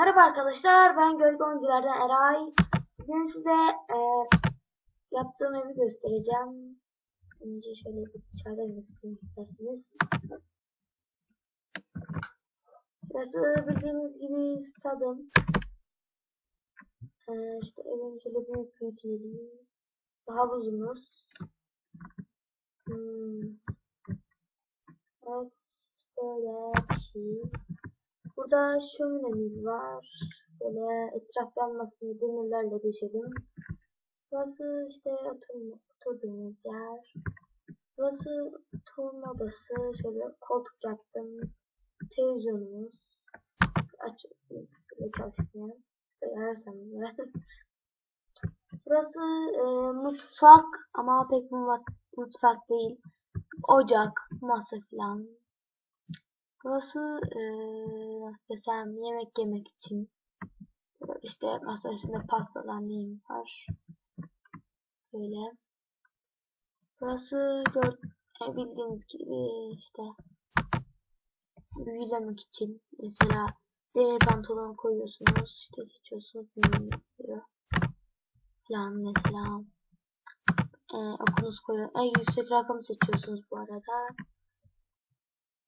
Merhaba arkadaşlar, ben Gölge Oyunculardan Eray. Bugün size e, yaptığım evi göstereceğim. Önce şöyle bir dışarıdan göstereyim isterseniz. Burası bildiğiniz gibi stadım. E, işte evin şöyle büyük büyütelim. Havuzumuz. Hmm. Evet, böyle bir şey. Burada şöminemiz var. Böyle etraf yanmasını demirlerle döşedim. Burası işte oturduğumuz yer. Burası oturma odası. Şöyle koltuk yaptım. Televizyonumuz. Böyle çalışmıyor. Duyarsan Burası e, mutfak ama pek mutfak değil. Ocak, masa falan. Burası e, nasıl desem yemek yemek için. İşte masa üstünde pastalar neyim var. Böyle. Burası gör, e, bildiğiniz gibi işte büyülemek için. Mesela demir pantolon koyuyorsunuz. işte seçiyorsunuz. Büyüyor. Falan mesela. E, okunuz koyuyor. En yüksek rakam seçiyorsunuz bu arada.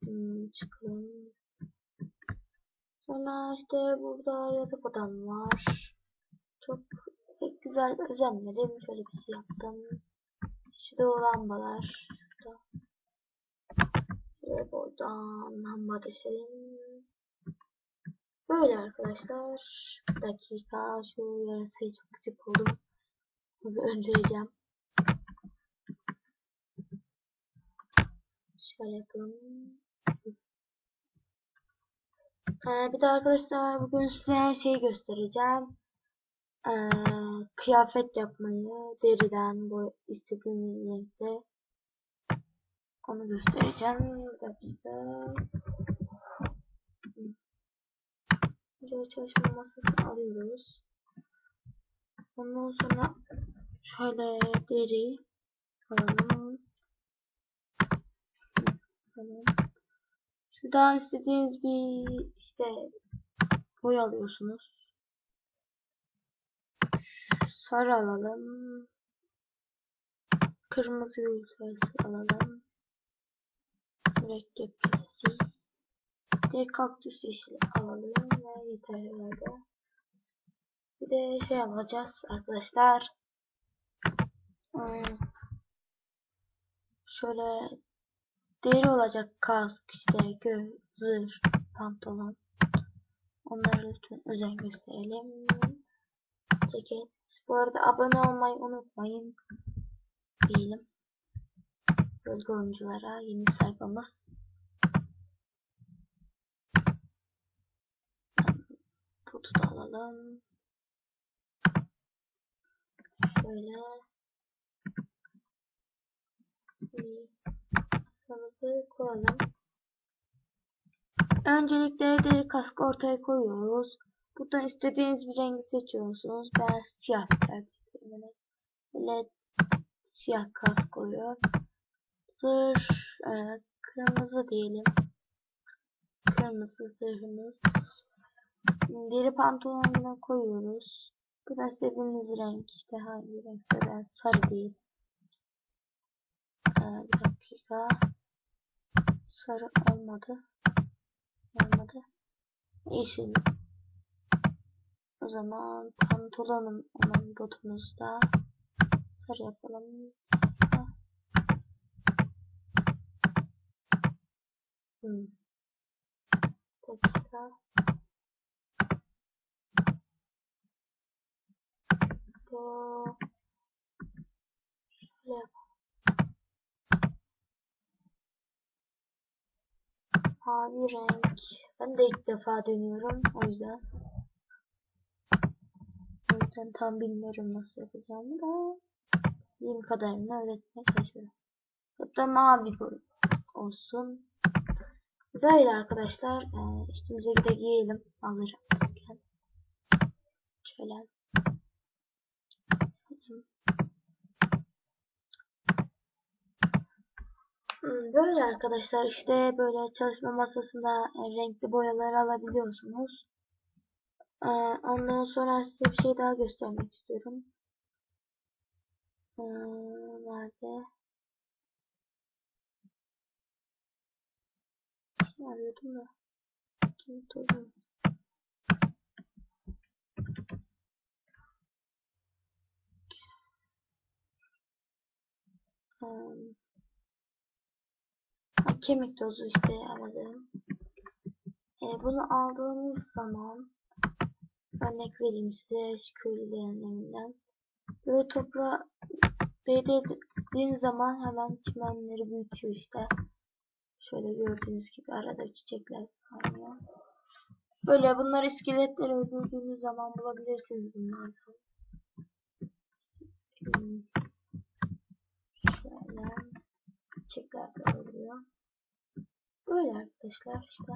Hmm, çıkalım. Sonra işte burada yatak odam var. Çok pek güzel özenlerim. Şöyle bir şey yaptım. Şurada lambalar. Şurada. Ve buradan lamba düşelim. Böyle arkadaşlar. Bir dakika. Şu yarasayı çok küçük buldum. Bunu öldüreceğim. Şöyle yapalım. Ee, bir de arkadaşlar bugün size şey göstereceğim. Ee, kıyafet yapmayı deriden bu istediğiniz renkte onu göstereceğim. Bir dakika. Önce çalışma masasını alıyoruz. Ondan sonra şöyle deri alalım. Tamam. Şuradan istediğiniz bir işte boy alıyorsunuz. Sarı alalım. Kırmızı sarısı alalım. Mürekkep kesesi. De kaktüs yeşili alalım ve yeter herhalde. Bir de şey alacağız arkadaşlar. Hmm. Şöyle Deri olacak kask işte gö zırh, pantolon. Onları lütfen özen gösterelim. Ceket. Bu arada abone olmayı unutmayın. Diyelim. Bölge oyunculara yeni sayfamız. Putu da alalım. Şöyle. Bir kaskımızı koyalım. Öncelikle deri kaskı ortaya koyuyoruz. Buradan istediğiniz bir rengi seçiyorsunuz. Ben siyah tercih ediyorum. Böyle siyah kask koyuyor. Zırh e, kırmızı diyelim. Kırmızı zırhımız. Deri pantolonuna koyuyoruz. Burada istediğiniz renk işte hangi renkse ben sarı değil. Ee, bir dakika sarı olmadı. Olmadı. Yeşil. O zaman pantolonun onun botumuzda sarı yapalım. Hmm. Dakika. Bu şöyle yapalım. Mavi renk. Ben de ilk defa deniyorum. O yüzden. O yüzden tam bilmiyorum nasıl yapacağımı da. Bildiğim kadarıyla öğretmeye çalışıyorum. Hatta mavi olsun. Böyle arkadaşlar. E, üstümüze de giyelim. Yapmışken. Şöyle. Böyle arkadaşlar işte böyle çalışma masasında renkli boyalar alabiliyorsunuz. Ee, ondan sonra size bir şey daha göstermek istiyorum. Ee, nerede? Şey arıyordum da. Kim? Hmm. Kemik tozu işte aradım. E, bunu aldığınız zaman örnek vereyim size evinden. Böyle toprağa değdirdiğiniz zaman hemen çimenleri büyütüyor işte. Şöyle gördüğünüz gibi arada çiçekler kalıyor. Böyle bunlar iskeletleri öldürdüğünüz zaman bulabilirsiniz bunlardan. Hmm. Şöyle çiçekler de oluyor. Böyle arkadaşlar işte.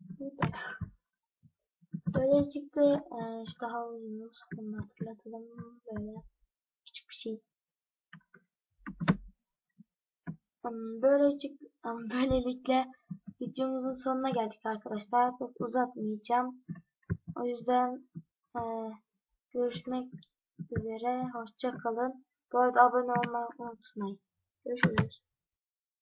Burada. Böylelikle e, işte havuzumuz hatırlatalım böyle küçük bir şey. Böylelikle, um, böylelikle videomuzun sonuna geldik arkadaşlar. Çok uzatmayacağım. O yüzden e, görüşmek üzere. Hoşça kalın. Bu arada abone olmayı unutmayın. Görüşürüz.